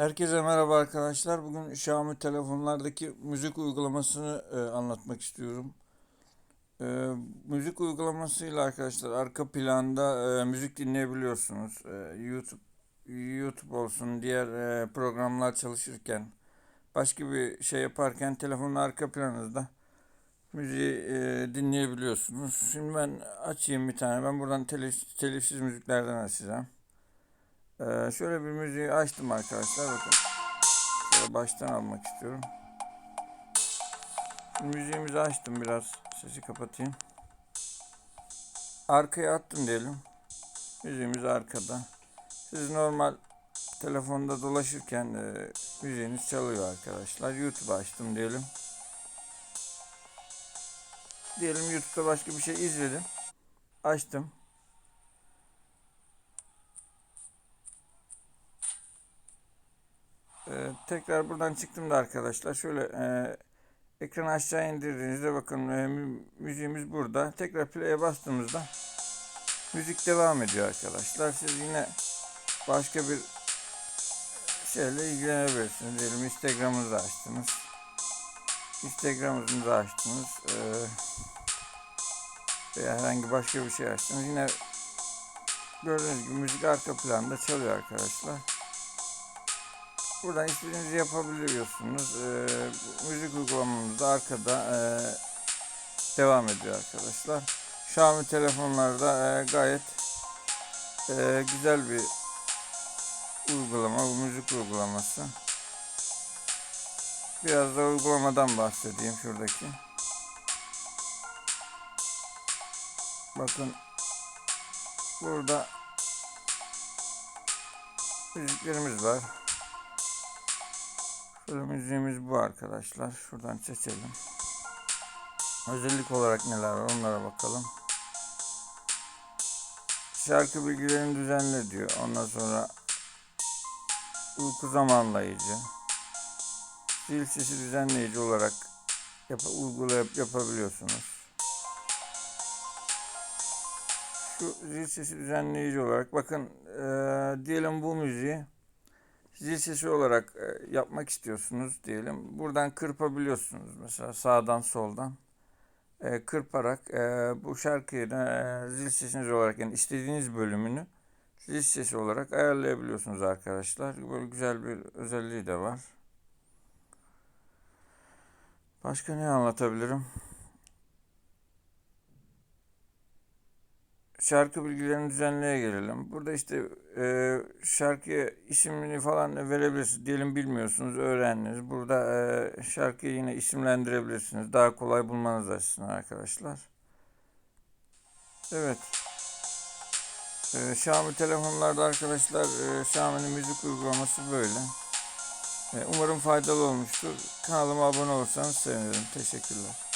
Herkese merhaba arkadaşlar. Bugün Xiaomi telefonlardaki müzik uygulamasını e, anlatmak istiyorum. E, müzik uygulamasıyla arkadaşlar arka planda e, müzik dinleyebiliyorsunuz. E, YouTube YouTube olsun diğer e, programlar çalışırken başka bir şey yaparken telefonun arka planınızda müziği e, dinleyebiliyorsunuz. Şimdi ben açayım bir tane. Ben buradan telif, telifsiz müziklerden açacağım. Ee, şöyle bir müziği açtım arkadaşlar bakın. Şöyle baştan almak istiyorum. Müziğimizi açtım biraz. Sesi kapatayım. Arkaya attım diyelim. Müziğimiz arkada. Siz normal telefonda dolaşırken e, müziğiniz çalıyor arkadaşlar. YouTube açtım diyelim. Diyelim YouTube'da başka bir şey izledim. Açtım. Ee, tekrar buradan çıktım da arkadaşlar. Şöyle e, ekranı aşağı indirdiğinizde bakın e, mü- müziğimiz burada. Tekrar play'e bastığımızda müzik devam ediyor arkadaşlar. Siz yine başka bir şeyle ilgilenebilirsiniz. Diyelim Instagram'ınızı açtınız. Instagram'ınızı açtınız. E, veya herhangi başka bir şey açtınız. Yine gördüğünüz gibi müzik arka planda çalıyor arkadaşlar. Buradan istediğinizi yapabiliyorsunuz. Ee, müzik uygulamamız da arkada e, devam ediyor arkadaşlar. Xiaomi telefonlarda e, gayet e, güzel bir uygulama, bu müzik uygulaması. Biraz da uygulamadan bahsedeyim şuradaki. Bakın burada müziklerimiz var. Şöyle müziğimiz bu arkadaşlar. Şuradan seçelim. Özellik olarak neler var onlara bakalım. Şarkı bilgilerini düzenle diyor. Ondan sonra uyku zamanlayıcı. Zil sesi düzenleyici olarak yap uygulayıp yapabiliyorsunuz. Şu zil sesi düzenleyici olarak bakın eee, diyelim bu müziği zil sesi olarak e, yapmak istiyorsunuz diyelim. Buradan kırpabiliyorsunuz mesela sağdan soldan. E, kırparak e, bu şarkıyı zil sesiniz olarak yani istediğiniz bölümünü zil sesi olarak ayarlayabiliyorsunuz arkadaşlar. Böyle güzel bir özelliği de var. Başka ne anlatabilirim? Şarkı bilgilerini düzenleye gelelim. Burada işte e, şarkıya isimini falan verebilirsiniz. Diyelim bilmiyorsunuz, öğrendiniz. Burada e, şarkıyı yine isimlendirebilirsiniz. Daha kolay bulmanız açısından arkadaşlar. Evet. E, Xiaomi telefonlarda arkadaşlar e, Xiaomi'nin müzik uygulaması böyle. E, umarım faydalı olmuştur. Kanalıma abone olursanız sevinirim. Teşekkürler.